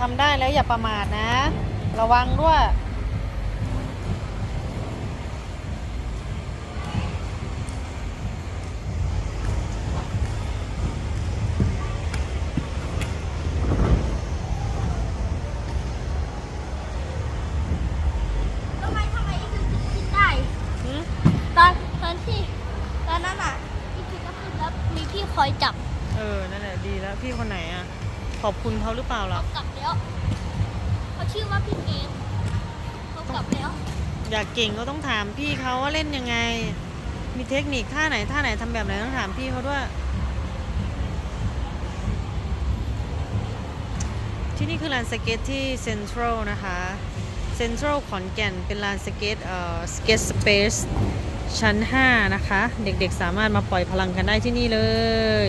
ทำได้แล้วอย่าประมาทนะ ระวังด้วย ทำไมทำไมอีกถึงขึ้นได้หืมตอนตอนที่ตอนนั้นอะอีกถึงก็ขึ้นแล้วมีพี่คอยจับ เออ นั่นแหละดีแล้วพี่คนไหนอะ ขอบคุณเขาหรือเปล่าล่ะเขากลับแล้วเขาชื่อว่าพี่เกมเขากลับแล้ว อยากเก่งก็ต้องถามพี่เขาว่าเล่นยังไง มีเทคนิคท่าไหนท่าไหนทำแบบไหนต้องถามพี่เขาด้วย ที่นี่คือลานสเก็ตที่เซ็นทรัลนะคะเซ็นทรัลขอนแก่นเป็นลานสเก็ตเอ่อสเก็ตสเปซชั้น 5 นะคะ เด็กๆสามารถมาปล่อยพลังกันได้ที่นี่เลย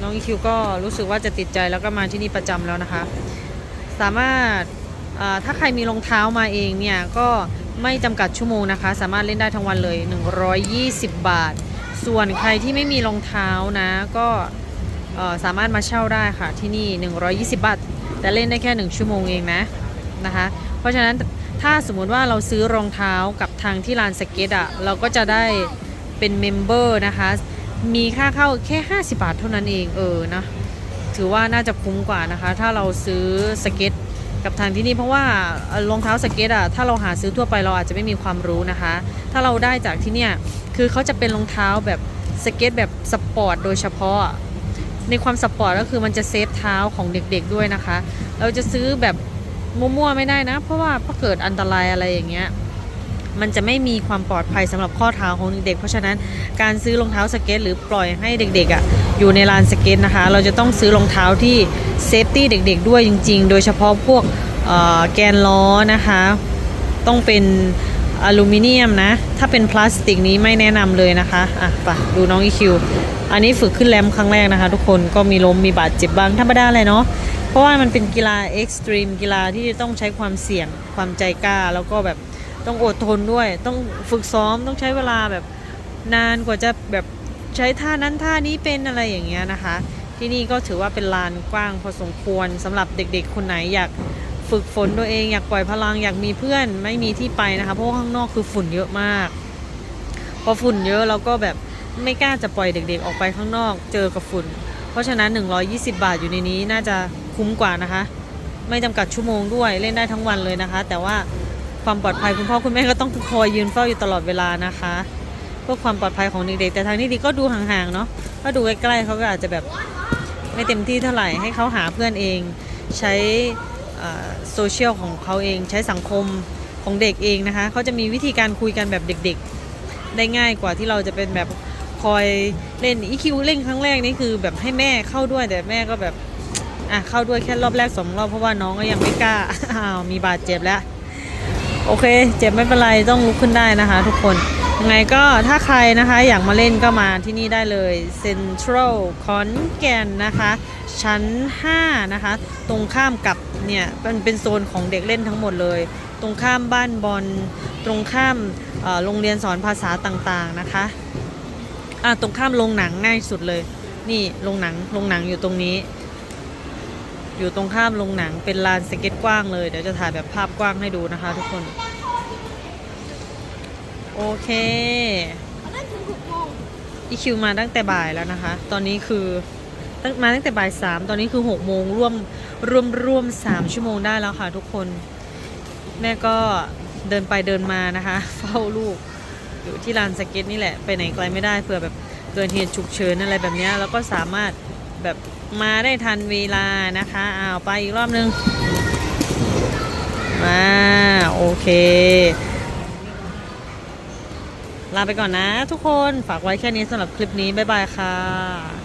น้องอีคิวก็รู้สึกว่าจะติดใจแล้วก็มาที่นี่ประจำแล้วนะคะ สามารถถ้าใครมีรองเท้ามาเองเนี่ยก็ไม่จำกัดชั่วโมงนะคะ สามารถเล่นได้ทั้งวันเลย 120 บาท ส่วนใครที่ไม่มีรองเท้านะก็สามารถมาเช่าได้ค่ะที่นี่ 120 บาท แต่เล่นได้แค่ 1 ชั่วโมงเองนะนะคะ เพราะฉะนั้นถ้าสมมุติว่าเราซื้อรองเท้ากับทางที่ลานสเก็ตอะเราก็จะได้เป็นเมมเบอร์นะคะ มีค่าเข้าแค่ 50 บาทเท่านั้นเองเออนะถือว่าน่าจะคุ้มกว่านะคะ ถ้าเราซื้อสเก็ตกับทางที่นี่เพราะว่ารองเท้าสเก็ตอะถ้าเราหาซื้อทั่วไปเราอาจจะไม่มีความรู้นะคะ ถ้าเราได้จากที่เนี่ยคือเขาจะเป็นรองเท้าแบบสเก็ตแบบสปอร์ตโดยเฉพาะ ในความสปอร์ตก็คือมันจะเซฟเท้าของเด็กๆด้วยนะคะ เราจะซื้อแบบมั่วๆไม่ได้นะ เพราะว่าถ้าเกิดอันตรายอะไรอย่างเงี้ย มันจะไม่มีความปลอดภัยสำหรับข้อเท้าของเด็กๆ เพราะฉะนั้นการซื้อรองเท้าสเก็ตหรือปล่อยให้เด็กๆอะอยู่ในลานสเก็ตนะคะ เราจะต้องซื้อรองเท้าที่เซฟตี้เด็กๆ ด้วยจริง ๆ โดยเฉพาะพวกแกนล้อนะคะ ต้องเป็นอลูมิเนียมนะ ถ้าเป็นพลาสติกนี้ไม่แนะนำเลยนะคะ อะไปดูน้องอีคิวอันนี้ฝึกขึ้นแรมครั้งแรกนะคะ ทุกคนก็มีล้มมีบาดเจ็บบ้างธรรมดาเลยเนาะเพราะว่ามันเป็นกีฬาเอ็กซ์ตรีมกีฬาที่ต้องใช้ความเสี่ยงความใจกล้าแล้วก็แบบ ต้องอดทนด้วย ต้องฝึกซ้อมต้องใช้เวลาแบบนานกว่าจะแบบใช้ท่านั้นท่านี้เป็นอะไรอย่างเงี้ยนะคะ ที่นี่ก็ถือว่าเป็นลานกว้างพอสมควรสำหรับเด็กๆ คนไหนอยากฝึกฝนตัวเองอยากปล่อยพลังอยากมีเพื่อนไม่มีที่ไปนะคะ เพราะข้างนอกคือฝุ่นเยอะมาก พอฝุ่นเยอะเราก็แบบไม่กล้าจะปล่อยเด็กๆ ออกไปข้างนอกเจอกับฝุ่น เพราะฉะนั้น 120 บาทอยู่ในนี้น่าจะคุ้มกว่านะคะ ไม่จำกัดชั่วโมงด้วยเล่นได้ทั้งวันเลยนะคะ แต่ว่า ความปลอดภัยคุณพ่อคุณแม่ก็ต้องคอยยืนเฝ้าอยู่ตลอดเวลานะคะเพื่อความปลอดภัยของเด็กๆแต่ทางที่ดีก็ดูห่างๆเนาะถ้าดูใกล้ๆเขาก็อาจจะแบบไม่เต็มที่เท่าไหร่ให้เขาหาเพื่อนเอง ใช้โซเชียลของเขาเองใช้สังคมของเด็กเองนะคะเขาจะมีวิธีการคุยกันแบบเด็กๆ ได้ง่ายกว่าที่เราจะเป็นแบบคอยเล่นอีคิวเล่นครั้งแรกนี่คือแบบให้แม่เข้าด้วยแต่แม่ก็แบบอะเข้าด้วยแค่รอบแรกสองรอบเพราะว่าน้องก็ยังไม่กล้าอ้าวมีบาดเจ็บแล้ว โอเค เจ็บไม่เป็นไรต้องลุกขึ้นได้นะคะ ทุกคนยังไงก็ถ้าใครนะคะอยากมาเล่นก็มาที่นี่ได้เลยเซ็นทรัลขอนแกนนะคะ ชั้น 5 นะคะ ตรงข้ามกับเนี่ยเป็นเป็นโซนของเด็กเล่นทั้งหมดเลย ตรงข้ามบ้านบอลตรงข้ามโรงเรียนสอนภาษาต่างๆนะคะอะตรงข้ามโรงหนังง่ายสุดเลย นี่โรงหนังโรงหนังอยู่ตรงนี้ อยู่ตรงข้ามโรงหนังเป็นลานสเก็ตกว้างเลย เดี๋ยวจะถ่ายแบบภาพกว้างให้ดูนะคะทุกคน โอเคอีคิวมาตั้งแต่บ่ายแล้วนะคะ ตอนนี้คือตั้งมาตั้งแต่บ่ายสามตอนนี้คือหกโมงร่วมร่วมร่วมสามชั่วโมงได้แล้วค่ะทุกคน แม่ก็เดินไปเดินมานะคะ เฝ้าลูก อยู่ที่ลานสเก็ตนี่แหละ ไปไหนไกลไม่ได้เผื่อแบบเกิดเหตุฉุกเฉินอะไรแบบนี้แล้วก็สามารถแบบ มาได้ทันเวลานะคะอ้าวไปอีกรอบนึง มาโอเค ลาไปก่อนนะทุกคนฝากไว้แค่นี้สำหรับคลิปนี้ บ๊ายบายค่ะ